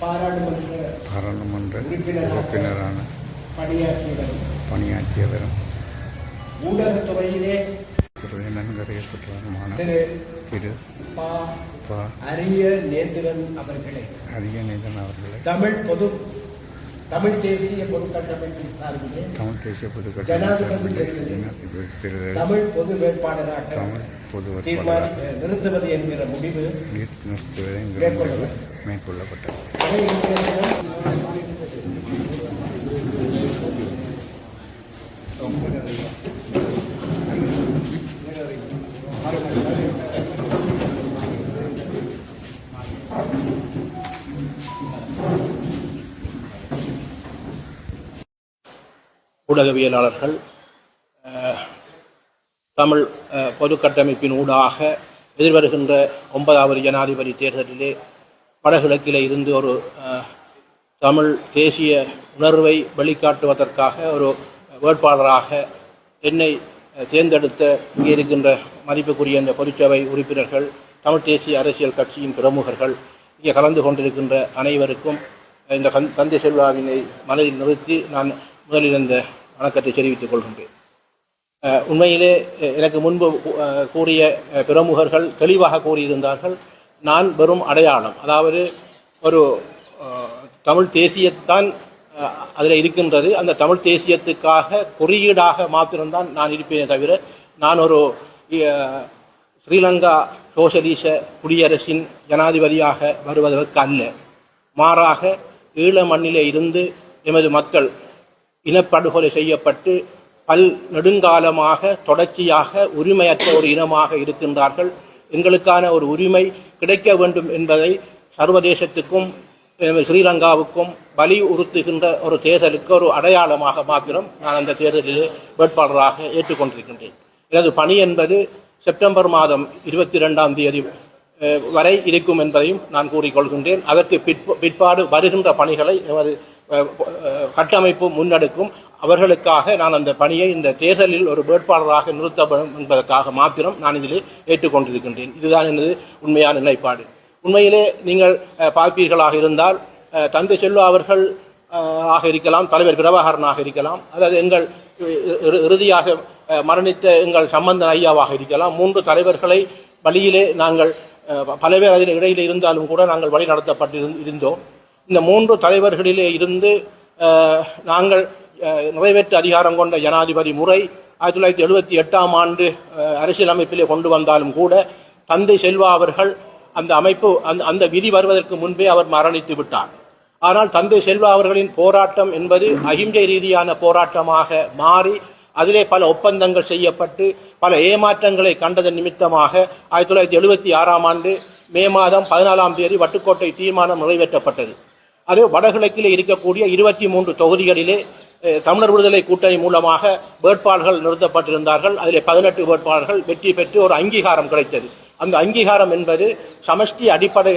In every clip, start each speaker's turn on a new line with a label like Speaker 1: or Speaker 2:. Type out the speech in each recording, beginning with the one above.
Speaker 1: பாராளுமன்ற
Speaker 2: பாராளுமன்ற உறுப்பினரான
Speaker 1: பணியாற்றியவர்.
Speaker 2: பணியாற்றியவரும்
Speaker 1: ஊடகத்துறையிலே
Speaker 2: துறை நன்கறியப்பட்டவருமான
Speaker 1: திரு.
Speaker 2: திரு.
Speaker 1: பா.
Speaker 2: ப.
Speaker 1: அரிய நேந்திரன் அவர்களை.
Speaker 2: அரியநேதன் அவர்களை.
Speaker 1: தமிழ் பொது தமிழ் தேசிய பொதுக்கட்டமைப்பின் சார்பிலே
Speaker 2: தமிழ் தேசிய
Speaker 1: ஜனாதிபதி தேர்தலில் தமிழ் பொது வேட்பாளராக
Speaker 2: தமிழ் பொது
Speaker 1: நிறுத்துவது என்கிற முடிவு
Speaker 2: நிறுத்துவதை என்கிற முடிவு மேற்கொள்ளப்பட்டது
Speaker 3: ஊடகவியலாளர்கள் தமிழ் அஹ், பொது கட்டமைப்பின் ஊடாக எதிர்வருகின்ற ஒன்பதாவது ஜனாதிபதி தேர்தலிலே வடகிழக்கில் இருந்து ஒரு தமிழ் தேசிய உணர்வை வழிகாட்டுவதற்காக ஒரு வேட்பாளராக என்னை தேர்ந்தெடுத்த இங்கே இருக்கின்ற மதிப்புக்குரிய இந்த பொதுச்சபை உறுப்பினர்கள் தமிழ் தேசிய அரசியல் கட்சியின் பிரமுகர்கள் இங்கே கலந்து கொண்டிருக்கின்ற அனைவருக்கும் இந்த கந் தந்தை செல்வாவினை மனதில் நிறுத்தி நான் முதலில் இந்த வணக்கத்தை தெரிவித்துக் கொள்கின்றேன். உண்மையிலே எனக்கு முன்பு கூறிய பிரமுகர்கள் தெளிவாக கூறியிருந்தார்கள். நான் வெறும் அடையாளம். அதாவது ஒரு தமிழ் தேசியத்தான் அதில் இருக்கின்றது. அந்த தமிழ் தேசியத்துக்காக குறியீடாக மாத்திரம்தான் நான் இருப்பேனே தவிர நான் ஒரு ஸ்ரீலங்கா சோசலிச குடியரசின் ஜனாதிபதியாக வருவதற்கு அல்ல. மாறாக ஈழ மண்ணிலே இருந்து எமது மக்கள் இனப்படுகொலை செய்யப்பட்டு பல் நெடுங்காலமாக தொடர்ச்சியாக உரிமையற்ற ஒரு இனமாக இருக்கின்றார்கள். எங்களுக்கான ஒரு உரிமை கிடைக்க வேண்டும் என்பதை சர்வதேசத்துக்கும் ஸ்ரீலங்காவுக்கும் வலியுறுத்துகின்ற ஒரு தேர்தலுக்கு ஒரு அடையாளமாக மாத்திரம் நான் அந்த தேர்தலிலே வேட்பாளராக ஏற்றுக்கொண்டிருக்கின்றேன். எனது பணி என்பது செப்டம்பர் மாதம் இருபத்தி ரெண்டாம் தேதி வரை இருக்கும் என்பதையும் நான் கூறிக்கொள்கின்றேன். அதற்கு பிற்பாடு வருகின்ற பணிகளை எமது கட்டமைப்பு முன்னெடுக்கும் அவர்களுக்காக நான் அந்த பணியை இந்த தேர்தலில் ஒரு வேட்பாளராக நிறுத்தப்படும் என்பதற்காக மாத்திரம் நான் இதிலே ஏற்றுக்கொண்டிருக்கின்றேன். இதுதான் எனது உண்மையான நிலைப்பாடு. உண்மையிலே நீங்கள் பார்ப்பீர்களாக இருந்தால் தந்தை செல்வா அவர்கள் ஆக இருக்கலாம் தலைவர் பிரபாகரனாக இருக்கலாம் அதாவது எங்கள் இறுதியாக மரணித்த எங்கள் சம்பந்தன் ஐயாவாக இருக்கலாம் மூன்று தலைவர்களை வழியிலே நாங்கள் பல பேர் அதில் இடையிலே இருந்தாலும் கூட நாங்கள் வழி நடத்தப்பட்டிருந்தோம் இந்த மூன்று தலைவர்களிலே இருந்து நாங்கள் நிறைவேற்று அதிகாரம் கொண்ட ஜனாதிபதி முறை ஆயிரத்தி தொள்ளாயிரத்தி எழுபத்தி எட்டாம் ஆண்டு அரசியலமைப்பிலே கொண்டு வந்தாலும் கூட தந்தை செல்வா அவர்கள் அந்த அமைப்பு அந்த அந்த விதி வருவதற்கு முன்பே அவர் மரணித்து விட்டார். ஆனால் தந்தை செல்வா அவர்களின் போராட்டம் என்பது அகிம்சை ரீதியான போராட்டமாக மாறி அதிலே பல ஒப்பந்தங்கள் செய்யப்பட்டு பல ஏமாற்றங்களை கண்டதன் நிமித்தமாக ஆயிரத்தி தொள்ளாயிரத்தி எழுபத்தி ஆறாம் ஆண்டு மே மாதம் பதினாலாம் தேதி வட்டுக்கோட்டை தீர்மானம் நிறைவேற்றப்பட்டது. அது வடகிழக்கிலே இருக்கக்கூடிய இருபத்தி மூன்று தொகுதிகளிலே தமிழர் விடுதலை கூட்டணி மூலமாக வேட்பாளர்கள் நிறுத்தப்பட்டிருந்தார்கள். அதிலே பதினெட்டு வேட்பாளர்கள் வெற்றி பெற்று ஒரு அங்கீகாரம் கிடைத்தது. அந்த அங்கீகாரம் என்பது சமஷ்டி அடிப்படை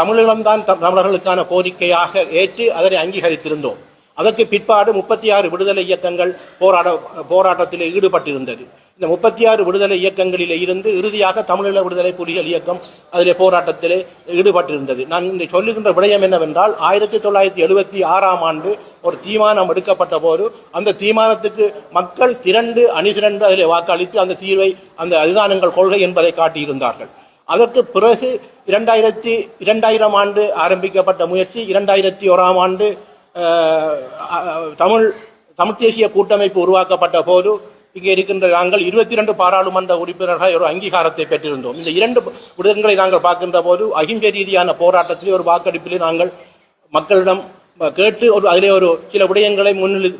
Speaker 3: தமிழீழம்தான் தமிழர்களுக்கான கோரிக்கையாக ஏற்று அதனை அங்கீகரித்திருந்தோம். அதற்கு பிற்பாடு முப்பத்தி ஆறு விடுதலை இயக்கங்கள் போராட போராட்டத்தில் ஈடுபட்டிருந்தது. இந்த முப்பத்தி ஆறு விடுதலை இயக்கங்களிலே இருந்து இறுதியாக தமிழீழ விடுதலை புலிகள் இயக்கம் அதிலே போராட்டத்திலே ஈடுபட்டிருந்தது. நான் இந்த சொல்லுகின்ற விடயம் என்னவென்றால் ஆயிரத்தி தொள்ளாயிரத்தி எழுபத்தி ஆறாம் ஆண்டு ஒரு தீர்மானம் எடுக்கப்பட்ட போது அந்த தீர்மானத்துக்கு மக்கள் திரண்டு அணிதிரண்டு அதிலே வாக்களித்து அந்த தீர்வை அந்த அதிதானங்கள் கொள்கை என்பதை காட்டியிருந்தார்கள். அதற்கு பிறகு இரண்டாயிரத்தி இரண்டாயிரம் ஆண்டு ஆரம்பிக்கப்பட்ட முயற்சி இரண்டாயிரத்தி ஓராம் ஆண்டு தமிழ் தமிழ்த் தேசிய கூட்டமைப்பு உருவாக்கப்பட்ட போது இங்கே இருக்கின்ற நாங்கள் இருபத்தி இரண்டு பாராளுமன்ற உறுப்பினர்கள் ஒரு அங்கீகாரத்தை பெற்றிருந்தோம். இந்த இரண்டு விடயங்களை நாங்கள் பார்க்கின்ற போது அகிம்சை ரீதியான போராட்டத்திலே ஒரு வாக்கெடுப்பிலே நாங்கள் மக்களிடம் கேட்டு ஒரு அதிலே ஒரு சில விடயங்களை முன்னிலை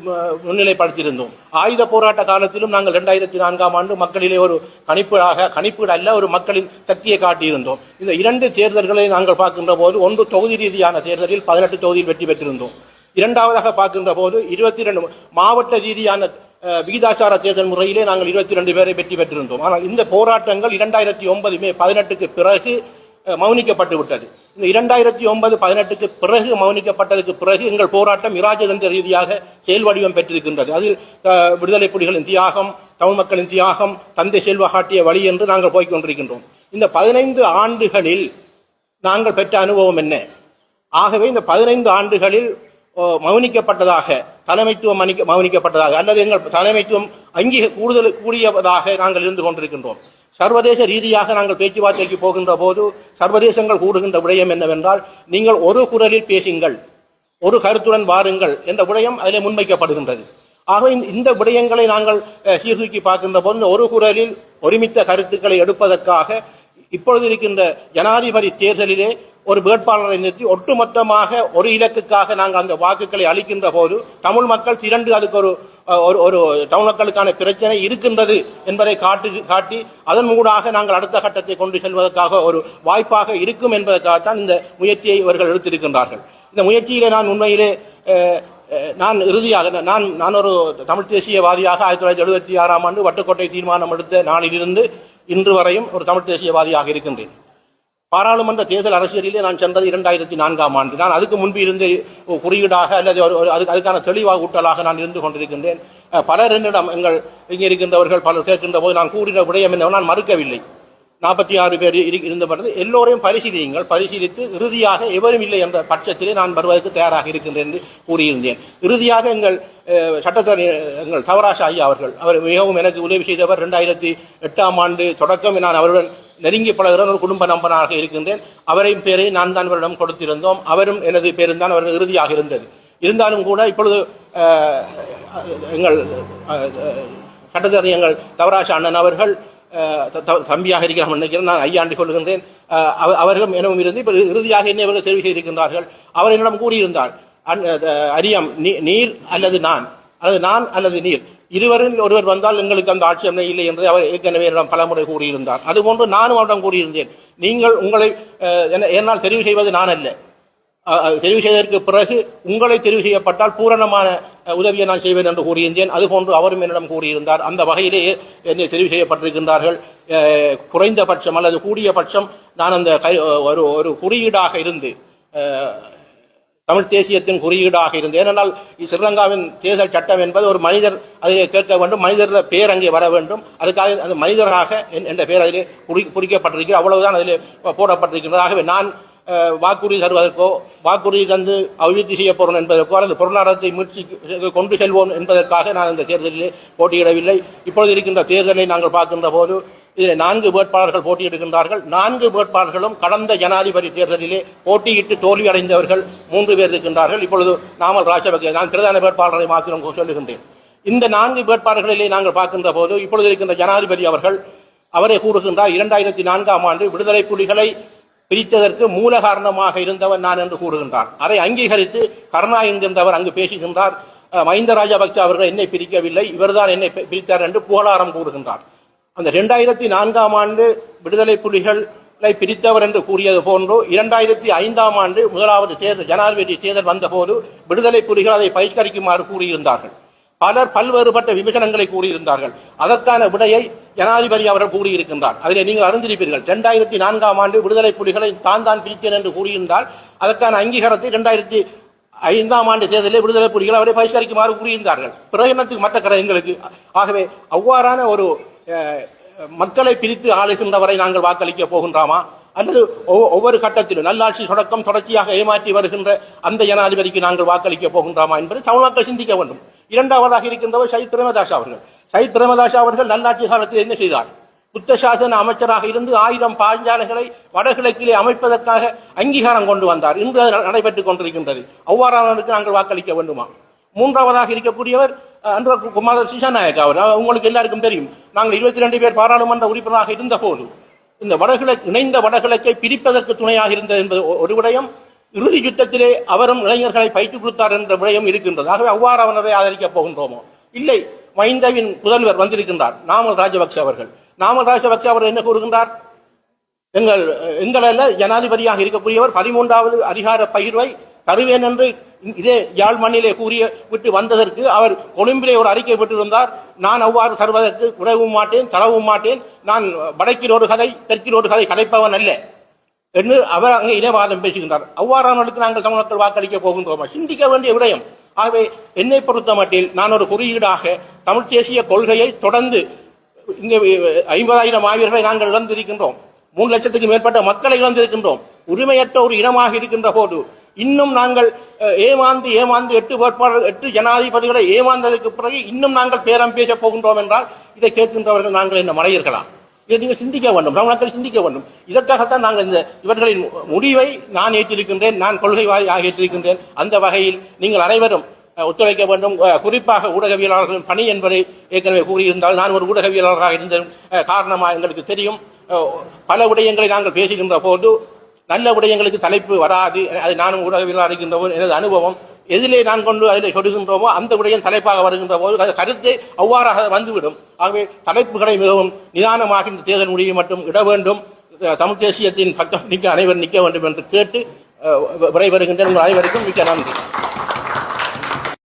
Speaker 3: முன்னிலைப்படுத்தியிருந்தோம். ஆயுத போராட்ட காலத்திலும் நாங்கள் இரண்டாயிரத்தி நான்காம் ஆண்டு மக்களிலே ஒரு கணிப்பீடாக கணிப்பீடு அல்ல ஒரு மக்களின் சக்தியை காட்டியிருந்தோம். இந்த இரண்டு தேர்தல்களை நாங்கள் பார்க்கின்ற போது ஒன்று தொகுதி ரீதியான தேர்தலில் பதினெட்டு தொகுதியில் வெற்றி பெற்றிருந்தோம். இரண்டாவதாக பார்க்கின்ற போது இருபத்தி இரண்டு மாவட்ட ரீதியான விகிதாச்சார தேர்தல் முறையிலே நாங்கள் இருபத்தி ரெண்டு பேரை வெற்றி பெற்றிருந்தோம். ஆனால் இந்த போராட்டங்கள் இரண்டாயிரத்தி ஒன்பது மே பதினெட்டுக்கு பிறகு மௌனிக்கப்பட்டு விட்டது. இந்த இரண்டாயிரத்தி ஒன்பது பதினெட்டுக்கு பிறகு மௌனிக்கப்பட்டதுக்கு பிறகு எங்கள் போராட்டம் இராஜதந்திர ரீதியாக செயல் வடிவம் பெற்றிருக்கின்றது. அதில் விடுதலை புலிகளின் தியாகம் தமிழ் மக்களின் தியாகம் தந்தை செல்வ காட்டிய வழி என்று நாங்கள் போய்க் கொண்டிருக்கின்றோம். இந்த பதினைந்து ஆண்டுகளில் நாங்கள் பெற்ற அனுபவம் என்ன? ஆகவே இந்த பதினைந்து ஆண்டுகளில் மௌனிக்கப்பட்டதாக தலைமைத்துவம் மௌனிக்கப்பட்டதாக அல்லது எங்கள் தலைமைத்துவம் அங்கீ கூடுதல் கூடியதாக நாங்கள் இருந்து கொண்டிருக்கின்றோம். சர்வதேச ரீதியாக நாங்கள் பேச்சுவார்த்தைக்கு போகின்ற போது சர்வதேசங்கள் கூடுகின்ற விடயம் என்னவென்றால் நீங்கள் ஒரு குரலில் பேசுங்கள் ஒரு கருத்துடன் வாருங்கள் என்ற விடயம் அதிலே முன்வைக்கப்படுகின்றது. ஆகவே இந்த- விடயங்களை நாங்கள் சீர்தூக்கி பார்க்கின்ற போது ஒரு குரலில் ஒருமித்த கருத்துக்களை எடுப்பதற்காக இப்பொழுது இருக்கின்ற ஜனாதிபதி தேர்தலிலே ஒரு வேட்பாளரை நிறுத்தி ஒட்டுமொத்தமாக ஒரு இலக்குக்காக நாங்கள் அந்த வாக்குகளை அளிக்கின்ற போது தமிழ் மக்கள் திரண்டு அதுக்கு ஒரு ஒரு ஒரு தமிழ் மக்களுக்கான பிரச்சனை இருக்கின்றது என்பதை காட்டு காட்டி அதன் மூடாக நாங்கள் அடுத்த கட்டத்தை கொண்டு செல்வதற்காக ஒரு வாய்ப்பாக இருக்கும் என்பதற்காகத்தான் இந்த முயற்சியை இவர்கள் எடுத்திருக்கின்றார்கள். இந்த முயற்சியிலே நான் உண்மையிலே நான் இறுதியாக நான் நான் ஒரு தமிழ் தேசியவாதியாக ஆயிரத்தி தொள்ளாயிரத்தி எழுபத்தி ஆறாம் ஆண்டு வட்டுக்கோட்டை தீர்மானம் எடுத்த நாளிலிருந்து இன்று வரையும் ஒரு தமிழ் தேசியவாதியாக இருக்கின்றேன். பாராளுமன்ற தேர்தல் அரசியலிலே நான் சென்றது இரண்டாயிரத்தி நான்காம் ஆண்டு. நான் அதுக்கு முன்பு இருந்து குறியீடாக அல்லது அது அதுக்கு அதுக்கான தெளிவாக ஊட்டலாக நான் இருந்து கொண்டிருக்கின்றேன். பலர் என்னிடம் எங்கள் இங்கே இருக்கின்றவர்கள் பலர் கேட்கின்ற போது நான் கூறின விடயம் என்ன நான் மறுக்கவில்லை. நாற்பத்தி ஆறு பேர் இரு- பிறகு எல்லோரையும் பரிசீலியுங்கள். பரிசீலித்து இறுதியாக எவரும் இல்லை என்ற பட்சத்திலே நான் வருவதற்கு தயாராக இருக்கின்றேன் என்று கூறியிருந்தேன். இறுதியாக எங்கள் சட்டத்தரணி எங்கள் தவராஷ் ஐயா அவர்கள் அவர் மிகவும் எனக்கு உதவி செய்தவர். இரண்டாயிரத்தி எட்டாம் ஆண்டு தொடக்கம் நான் அவருடன் நெருங்கி பழகிற ஒரு குடும்ப நம்பனாக இருக்கின்றேன். அவரையும் பேரை நான் தான் அவரிடம் கொடுத்திருந்தோம். அவரும் எனது பேரும் தான் அவர்கள் இறுதியாக இருந்தது. இருந்தாலும் கூட இப்பொழுது எங்கள் அஹ், எங்கள் தவராஷ் அண்ணன் அவர்கள் தம்பியாக இருக்கிறார் நினைக்கிறேன் நான் ஐயாண்டு கொள்கின்றேன். அவர்களும் எனவும் இருந்து இப்போ இறுதியாக என்ன இவர்கள் தெரிவு செய்திருக்கின்றார்கள் அவர் என்னிடம் கூறியிருந்தார் அரியம் நீ- நீர் அல்லது நான்? அல்லது நான் அல்லது நீர்? இருவரில் ஒருவர் வந்தால் எங்களுக்கு அந்த ஆட்சி இல்லை என்று அவர் ஏற்கனவே என்னிடம் பலமுறை கூறியிருந்தார். அதுபோன்று நானும் அவரிடம் கூறியிருந்தேன். நீங்கள் உங்களை என்னால் தெரிவு செய்வது நான் அல்ல. தெரிவு செய்ததற்கு பிறகு உங்களை தெரிவு செய்யப்பட்டால் பூரணமான உதவியை நான் செய்வேன் என்று கூறியிருந்தேன். அதுபோன்று அவரும் என்னிடம் கூறியிருந்தார். அந்த வகையிலேயே என்னை தெரிவு செய்யப்பட்டிருக்கின்றார்கள். குறைந்த குறைந்தபட்சம் அல்லது கூடிய பட்சம் நான் அந்த கை- ஒரு ஒரு குறியீடாக இருந்து தமிழ் தேசியத்தின் குறியீடாக இருந்தது. ஏனென்றால் ஸ்ரீலங்காவின் தேர்தல் சட்டம் என்பது ஒரு மனிதர் அதிலே கேட்க வேண்டும் மனிதர் பெயர் அங்கே வர வேண்டும். அதுக்காக அந்த மனிதராக என்- என்ற பெயர் அதிலே குறி- குறிக்கப்பட்டிருக்கிறது. அவ்வளவுதான் அதிலே போடப்பட்டிருக்கின்றது ஆகவே நான் வாக்குறுதி தருவதற்கோ வாக்குறுதி தந்து அபிவிருத்தி செய்ய போறோம் என்பதற்கோ அல்லது பொருளாதாரத்தை முயற்சி கொண்டு செல்வோம் என்பதற்காக நான் இந்த தேர்தலிலே போட்டியிடவில்லை. இப்பொழுது இருக்கின்ற தேர்தலை நாங்கள் பார்க்கின்ற போது நான்கு வேட்பாளர்கள் போட்டியிடுகின்றார்கள். நான்கு வேட்பாளர்களும் கடந்த ஜனாதிபதி தேர்தலிலே போட்டியிட்டு தோல்வி அடைந்தவர்கள் மூன்று பேர் இருக்கின்றார்கள். இப்பொழுது நாமல் ராஜபக்சே நான் பிரதான வேட்பாளரை மாத்திரம் சொல்லுகின்றேன். இந்த நான்கு வேட்பாளர்களிலே நாங்கள் பார்க்கின்ற போது இப்பொழுது இருக்கின்ற ஜனாதிபதி அவர்கள் அவரே கூறுகின்றார் இரண்டாயிரத்தி நான்காம் ஆண்டு விடுதலை புலிகளை பிரித்ததற்கு மூல காரணமாக இருந்தவர் நான் என்று கூறுகின்றார். அதை அங்கீகரித்து கருணா என்கின்றவர் அங்கு பேசுகின்றார். மஹிந்த ராஜபக்சே அவர்கள் என்னை பிரிக்கவில்லை இவர்தான் என்னை பிரித்தார் என்று புகழாரம் கூறுகின்றார். அந்த இரண்டாயிரத்தி நான்காம் ஆண்டு விடுதலை புலிகளை பிரித்தவர் என்று கூறியது போன்றோ இரண்டாயிரத்தி ஐந்தாம் ஆண்டு முதலாவது தேர்தல் ஜனாதிபதி தேர்தல் வந்தபோது விடுதலை புலிகள் அதை பகிஷ்கரிக்குமாறு கூறியிருந்தார்கள். பலர் பல்வேறுபட்ட விமர்சனங்களை கூறியிருந்தார்கள். அதற்கான விடையை ஜனாதிபதி அவர்கள் கூறியிருக்கின்றார். அதிலே நீங்கள் அறிந்திருப்பீர்கள் இரண்டாயிரத்தி நான்காம் ஆண்டு விடுதலை புலிகளை தான் தான் பிரித்தேன் என்று கூறியிருந்தால் அதற்கான அங்கீகாரத்தை இரண்டாயிரத்தி ஐந்தாம் ஆண்டு தேர்தலில் விடுதலை புலிகள் அவரை பகிஷ்கரிக்குமாறு கூறியிருந்தார்கள். பிரயோஜனத்துக்கு மற்ற கதை எங்களுக்கு? ஆகவே அவ்வாறான ஒரு மக்களை பிரித்து ஆளுகின்றவரை நாங்கள் வாக்களிக்க போகின்றாமா? அல்லது ஒவ்வொ- ஒவ்வொரு கட்டத்திலும் நல்லாட்சி தொடக்கம் தொடர்ச்சியாக ஏமாற்றி வருகின்ற அந்த ஜனாதிபதிக்கு நாங்கள் வாக்களிக்க போகின்றாமா என்பதை தமிழ் மக்கள் சிந்திக்க வேண்டும். இரண்டாவதாக இருக்கின்றவர் சயித் பிரேமதாஸ் அவர்கள். சயித் பிரேமதாஸ் அவர்கள் நல்லாட்சி காலத்தில் என்ன செய்தார்? புத்த சாசன அமைச்சராக இருந்து ஆயிரம் பாஞ்சாலைகளை வடகிழக்கிலே அமைப்பதற்காக அங்கீகாரம் கொண்டு வந்தார். இன்று நடைபெற்றுக் கொண்டிருக்கின்றது. அவ்வாறானவருக்கு நாங்கள் வாக்களிக்க வேண்டுமா? மூன்றாவதாக இருக்கக்கூடியவர் அன்ற குமார சிசாநாயக் அவர். உங்களுக்கு எல்லாருக்கும் தெரியும். நாங்கள் இருபத்தி ரெண்டு பேர் பாராளுமன்ற உறுப்பினராக இருந்த போது இந்த வடகிழக்கு இணைந்த வடகிழக்கை பிரிப்பதற்கு துணையாக இருந்தது என்பது ஒரு விடயம். இறுதி யுத்தத்திலே அவரும் இளைஞர்களை பயிற்றுக் கொடுத்தார் என்ற விடயம் இருக்கின்றது. ஆகவே அவ்வாறு அவனரை ஆதரிக்கப் போகின்றோமோ? இல்லை மைந்தவின் புதல்வர் வந்திருக்கின்றார் நாமல் ராஜபக்ஷ அவர்கள். நாமல் ராஜபக்ஷ அவர் என்ன கூறுகின்றார்? எங்கள் எங்களல்ல ஜனாதிபதியாக இருக்கக்கூடியவர் பதிமூன்றாவது அதிகார பகிர்வை தருவேன் என்று இதே யாழ் மண்ணிலே கூறிய விட்டு வந்ததற்கு அவர் கொழும்பிலே ஒரு அறிக்கை பெற்றிருந்தார். நான் அவ்வாறு சர்வதற்கு உணவும் மாட்டேன் தளவும் மாட்டேன். நான் வடக்கில் ஒரு கதை தெற்கில் ஒரு கதை கதைப்பவன் அல்ல என்று அவர் அங்கே இனவாதம் பேசுகின்றார். அவ்வாறானவர்களுக்கு நாங்கள் தமிழ் மக்கள் வாக்களிக்க போகின்றோமா. சிந்திக்க வேண்டிய விடயம். ஆகவே என்னை பொறுத்த மட்டில் நான் ஒரு குறியீடாக தமிழ் தேசிய கொள்கையை தொடர்ந்து இங்கே ஐம்பதாயிரம் ஆவியர்களை நாங்கள் இழந்திருக்கின்றோம். மூணு லட்சத்துக்கு மேற்பட்ட மக்களை இழந்திருக்கின்றோம். உரிமையற்ற ஒரு இனமாக இருக்கின்ற போது இன்னும் நாங்கள் ஏமாந்து ஏமாந்து எட்டு வேட்பாளர் எட்டு ஜனாதிபதிகளை ஏமாந்ததுக்கு பிறகு இன்னும் நாங்கள் பேரம் பேச போகின்றோம் என்றால் இதை கேட்கின்றவர்கள் நாங்கள் என்ன மறையிருக்கலாம் இதை நீங்கள் சிந்திக்க வேண்டும். தமிழ் சிந்திக்க வேண்டும். இதற்காகத்தான் நாங்கள் இந்த இவர்களின் முடிவை நான் ஏற்றிருக்கின்றேன் நான் கொள்கைவாதியாக ஏற்றிருக்கின்றேன். அந்த வகையில் நீங்கள் அனைவரும் ஒத்துழைக்க வேண்டும். குறிப்பாக ஊடகவியலாளர்களின் பணி என்பதை ஏற்கனவே கூறியிருந்தால் நான் ஒரு ஊடகவியலாளராக இருந்த காரணமாக எங்களுக்கு தெரியும். பல விடயங்களை நாங்கள் பேசுகின்ற போது நல்ல விடயங்களுக்கு தலைப்பு வராது. அது நானும் ஊடகவியலாளர் இருக்கின்ற போது எனது அனுபவம். எதிலே நான் கொண்டு அதில் சொல்லுகின்றோமோ அந்த விடயம் தலைப்பாக வருகின்ற போது அது கருத்து அவ்வாறாக வந்துவிடும். ஆகவே தலைப்புகளை மிகவும் நிதானமாக இந்த தேர்தல் முடிவை மட்டும் இட வேண்டும். தமிழ் தேசியத்தின் பக்கம் நிற்க அனைவரும் நிற்க வேண்டும் என்று கேட்டு அஹ், உங்கள் அனைவருக்கும் மிக்க நன்றி.